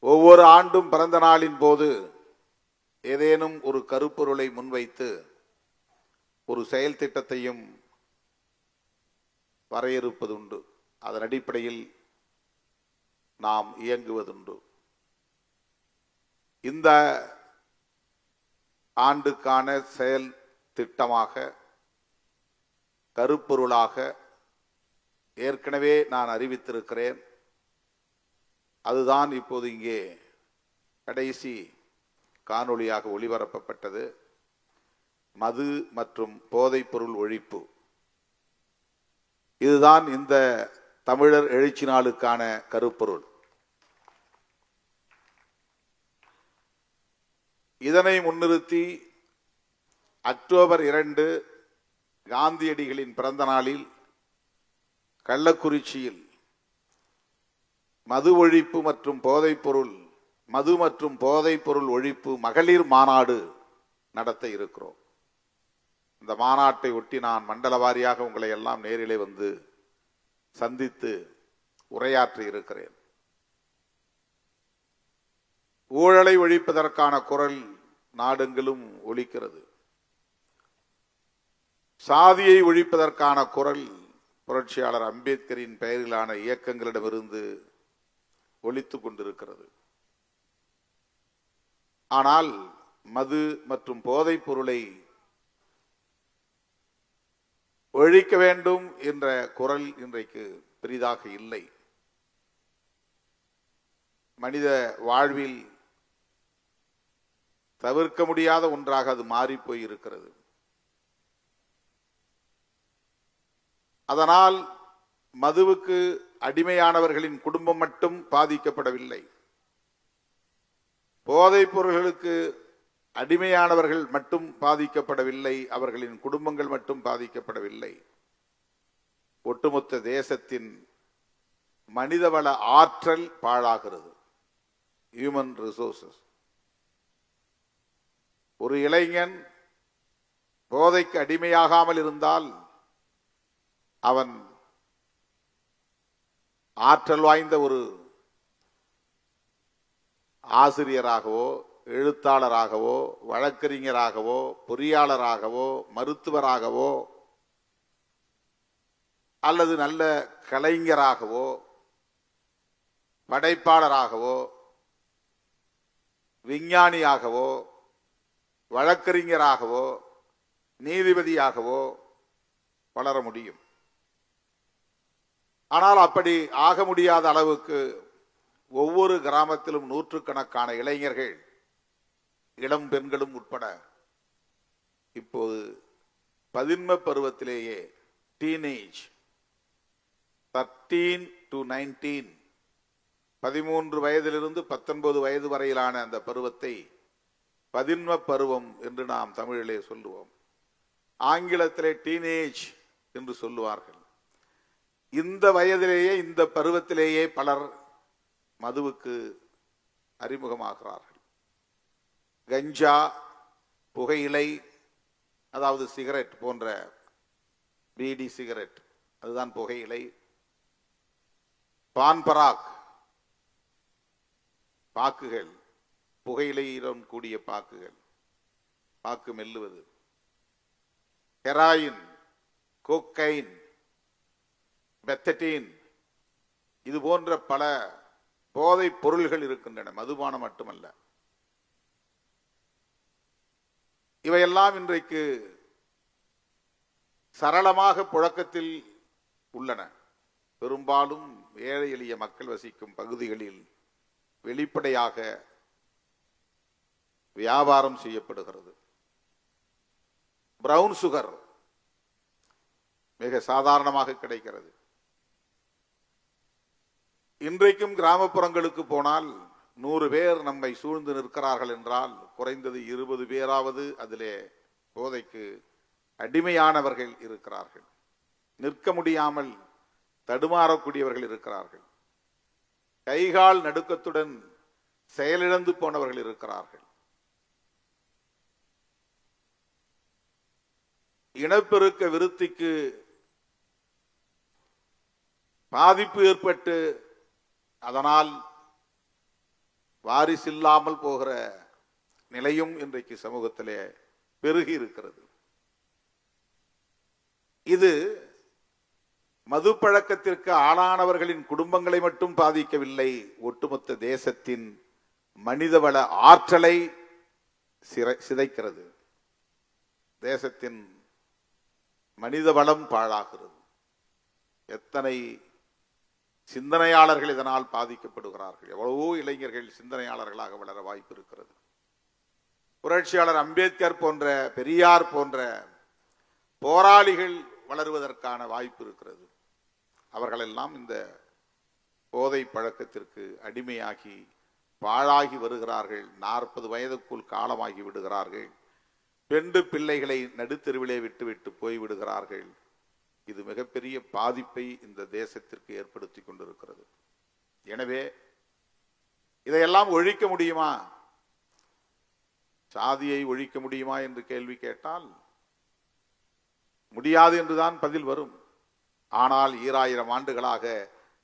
ஒவ்வொரு ஆண்டும் பிறந்த நாளின் போது ஏதேனும் ஒரு கருப்பொருளை முன்வைத்து ஒரு செயல் திட்டத்தையும் வரையறுப்பதுண்டு. அதன் அடிப்படையில் நாம் இயங்குவதுண்டு. இந்த ஆண்டுக்கான செயல் திட்டமாக கருப்பொருளாக ஏற்கனவே நான் அறிவித்திருக்கிறேன். அதுதான் இப்போது இங்கே கடைசி காணொளியாக ஒளிபரப்பப்பட்டது. மது மற்றும் போதைப்பொருள் ஒழிப்பு. இதுதான் இந்த தமிழர் எழுச்சி நாளுக்கான கருப்பொருள். இதனை முன்னிறுத்தி அக்டோபர் இரண்டு காந்தியடிகளின் பிறந்த நாளில் கள்ளக்குறிச்சியில் மது ஒழிப்பு மற்றும் போதைப்பொருள் மது மற்றும் போதைப்பொருள் ஒழிப்பு மகளிர் மாநாடு நடத்த இருக்கிறோம். இந்த மாநாட்டை ஒட்டி நான் மண்டல வாரியாக உங்களை எல்லாம் நேரிலே வந்து சந்தித்து உரையாற்றி இருக்கிறேன். ஊழலை ஒழிப்பதற்கான குரல் நாடெங்கிலும் ஒழிக்கிறது சாதியை ஒழிப்பதற்கான குரல் புரட்சியாளர் அம்பேத்கரின் பெயரிலான இயக்கங்களிடமிருந்து ஒழித்து கொண்டிருக்கிறது. ஆனால் மது மற்றும் போதைப் பொருளை ஒழிக்க வேண்டும் என்ற குரல் இன்றைக்கு பெரிதாக இல்லை. மனித வாழ்வில் தவிர்க்க முடியாத ஒன்றாக அது மாறிப்போய் இருக்கிறது அதனால் மதுவுக்கு அடிமையானவர்களின் குடும்பம் மட்டும் பாதிக்கப்படவில்லை. போதைப் பொருள்களுக்கு அடிமையானவர்கள் மட்டும் பாதிக்கப்படவில்லை அவர்களின் குடும்பங்கள் மட்டும் பாதிக்கப்படவில்லை. ஒட்டுமொத்த தேசத்தின் மனிதவள ஆற்றல் பாழாகிறது. ஹியூமன் ரிசோர்சஸ் ஒரு இளைஞன் போதைக்கு அடிமையாகாமல் இருந்தால் அவன் ஆற்றல் வாய்ந்த ஒரு ஆசிரியராகவோ எழுத்தாளராகவோ வழக்கறிஞராகவோ பொறியாளராகவோ மருத்துவராகவோ அல்லது நல்ல கலைஞராகவோ படைப்பாளராகவோ விஞ்ஞானியாகவோ வழக்கறிஞராகவோ நீதிபதியாகவோ வளர முடியும். ஆனால் அப்படி ஆக முடியாத அளவுக்கு ஒவ்வொரு கிராமத்திலும் நூற்றுக்கணக்கான இளைஞர்கள் இளம் பெண்களும் உட்பட இப்போது பதின்ம பருவத்திலேயே டீனேஜ் தர்டீன் டு நைன்டீன் பதிமூன்று வயதிலிருந்து பத்தொன்பது வயது வரையிலான அந்த பருவத்தை பதின்ம பருவம் என்று நாம் தமிழிலே சொல்லுவோம். ஆங்கிலத்திலே டீனேஜ் என்று சொல்லுவார்கள். இந்த வயதிலேயே இந்த பருவத்திலேயே பலர் மதுவுக்கு அறிமுகமாகிறார்கள். கஞ்சா புகையிலை அதாவது சிகரெட் போன்ற பீடி சிகரெட் அதுதான் புகையிலை. பான்பராக் பாக்குகள் புகையிலையுடன் கூடிய பாக்குகள் பாக்கு மெல்லுவது. ஹெராயின் கோக்கைன் பெத்தட்டின் இது போன்ற பல போதைப் பொருள்கள் இருக்கின்றன. மதுபானம் மட்டுமல்ல. இவையெல்லாம் இன்றைக்கு சரளமாக புழக்கத்தில் உள்ளன. பெரும்பாலும் ஏழை எளிய மக்கள் வசிக்கும் பகுதிகளில் வெளிப்படையாக வியாபாரம் செய்யப்படுகிறது. பிரவுன் சுகர் மிக சாதாரணமாக கிடைக்கிறது. இன்றைக்கும் கிராமப்புறங்களுக்கு போனால் நூறு பேர் நம்மை சூழ்ந்து நிற்கிறார்கள் என்றால் குறைந்தது இருபது பேராவது அதிலே போதைக்கு அடிமையானவர்கள் இருக்கிறார்கள். நிற்க முடியாமல் தடுமாறக்கூடியவர்கள் இருக்கிறார்கள். கைகால் நடுக்கத்துடன் செயலிழந்து போனவர்கள் இருக்கிறார்கள். இனப்பெருக்க விருத்திக்கு பாதிப்பு ஏற்பட்டு அதனால் வாரிசில்லாமல் போகிற நிலையும் இன்றைக்கு சமூகத்திலே பெருகி இருக்கிறது. இது மது பழக்கத்திற்கு ஆளானவர்களின் குடும்பங்களை மட்டும் பாதிக்கவில்லை ஒட்டுமொத்த தேசத்தின் மனிதவள ஆற்றலை சிதைக்கிறது. தேசத்தின் மனிதவளம் பாழாகிறது. எத்தனை சிந்தனையாளர்கள் இதனால் பாதிக்கப்படுகிறார்கள். எவ்வளவோ இளைஞர்கள் சிந்தனையாளர்களாக வளர வாய்ப்பு இருக்கிறது. புரட்சியாளர் அம்பேத்கர் போன்ற பெரியார் போன்ற போராளிகள் வளருவதற்கான வாய்ப்பு இருக்கிறது. அவர்களெல்லாம் இந்த போதை பழக்கத்திற்கு அடிமையாகி பாழாகி வருகிறார்கள். நாற்பது வயதுக்குள் காலமாகி விடுகிறார்கள். பெண்டு பிள்ளைகளை நடுத்தெருவிலே விட்டுவிட்டு போய் விடுகிறார்கள் இது மிகப்பெரிய பாதிப்பை இந்த தேசத்திற்கு ஏற்படுத்தி கொண்டிருக்கிறது. எனவே இதையெல்லாம் ஒழிக்க முடியுமா? சாதியை ஒழிக்க முடியுமா என்று கேள்வி கேட்டால் முடியாது என்றுதான் பதில் வரும். ஆனால் ஈராயிரம் ஆண்டுகளாக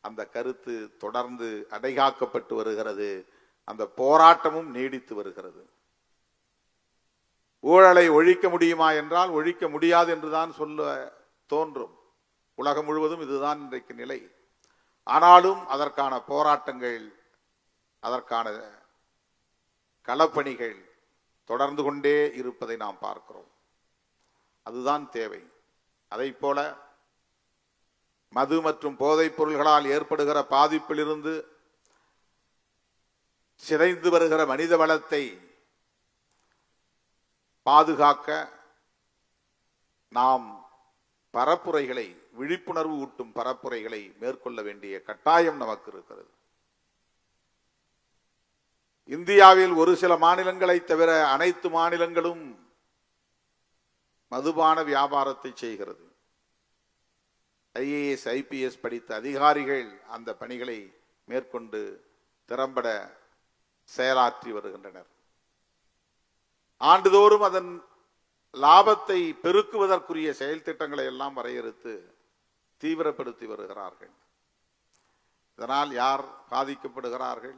அந்த கருத்து தொடர்ந்து அடைகாக்கப்பட்டு வருகிறது. அந்த போராட்டமும் நீடித்து வருகிறது. ஊழலை ஒழிக்க முடியுமா என்றால் ஒழிக்க முடியாது என்றுதான் சொல்ல தோன்றும். உலகம் முழுவதும் இதுதான் இன்றைக்கு நிலை. ஆனாலும் அதற்கான போராட்டங்கள் அதற்கான களப்பணிகள் தொடர்ந்து கொண்டே இருப்பதை நாம் பார்க்கிறோம். அதுதான் தேவை. அதை போல மது மற்றும் போதைப் பொருள்களால் ஏற்படுகிற பாதிப்பிலிருந்து சிதைந்து வருகிற மனித வளத்தை பாதுகாக்க நாம் பரப்புரைகளை விழிப்புணர்வு ஊட்டும் பரப்புரைகளை மேற்கொள்ள வேண்டிய கட்டாயம் நமக்கு இருக்கிறது. இந்தியாவில் ஒரு சில மாநிலங்களை தவிர அனைத்து மாநிலங்களும் மதுபான வியாபாரத்தை செய்கிறது. ஐஏஎஸ் ஐபிஎஸ் படித்த அதிகாரிகள் அந்த பணிகளை மேற்கொண்டு திறம்பட செயலாற்றி வருகின்றனர். ஆண்டுதோறும் அதன் லாபத்தை பெருக்குவதற்குரிய செயல் திட்டங்களை எல்லாம் வரையறுத்து தீவிரப்படுத்தி வருகிறார்கள். இதனால் யார் பாதிக்கப்படுகிறார்கள்?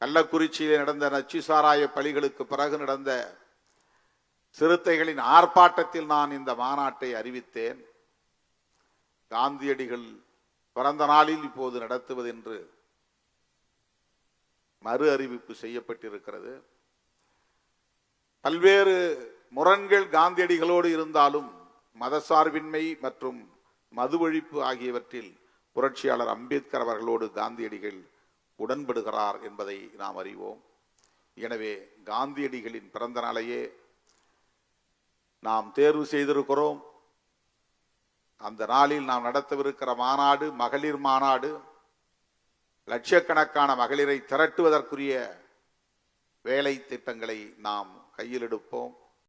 கள்ளக்குறிச்சியில் நடந்த நச்சு சாராய பலிகளுக்கு பிறகு நடந்த சிறுத்தைகளின் ஆர்ப்பாட்டத்தில் நான் இந்த மாநாட்டை அறிவித்தேன். காந்தியடிகள் பிறந்த நாளில் இப்போது நடத்துவது என்று மறு அறிவிப்பு செய்யப்பட்டிருக்கிறது. பல்வேறு முரண்கள் காந்தியடிகளோடு இருந்தாலும் மதசார்பின்மை மற்றும் மது ஒழிப்பு ஆகியவற்றில் புரட்சியாளர் அம்பேத்கர் அவர்களோடு காந்தியடிகள் உடன்படுகிறார் என்பதை நாம் அறிவோம். எனவே காந்தியடிகளின் பிறந்த நாளையே நாம் தேர்வு செய்திருக்கிறோம். அந்த நாளில் நாம் நடத்தவிருக்கிற மாநாடு மகளிர் மாநாடு லட்சக்கணக்கான மகளிரை திரட்டுவதற்குரிய வேலை திட்டங்களை நாம் கையில் எடுப்போம்.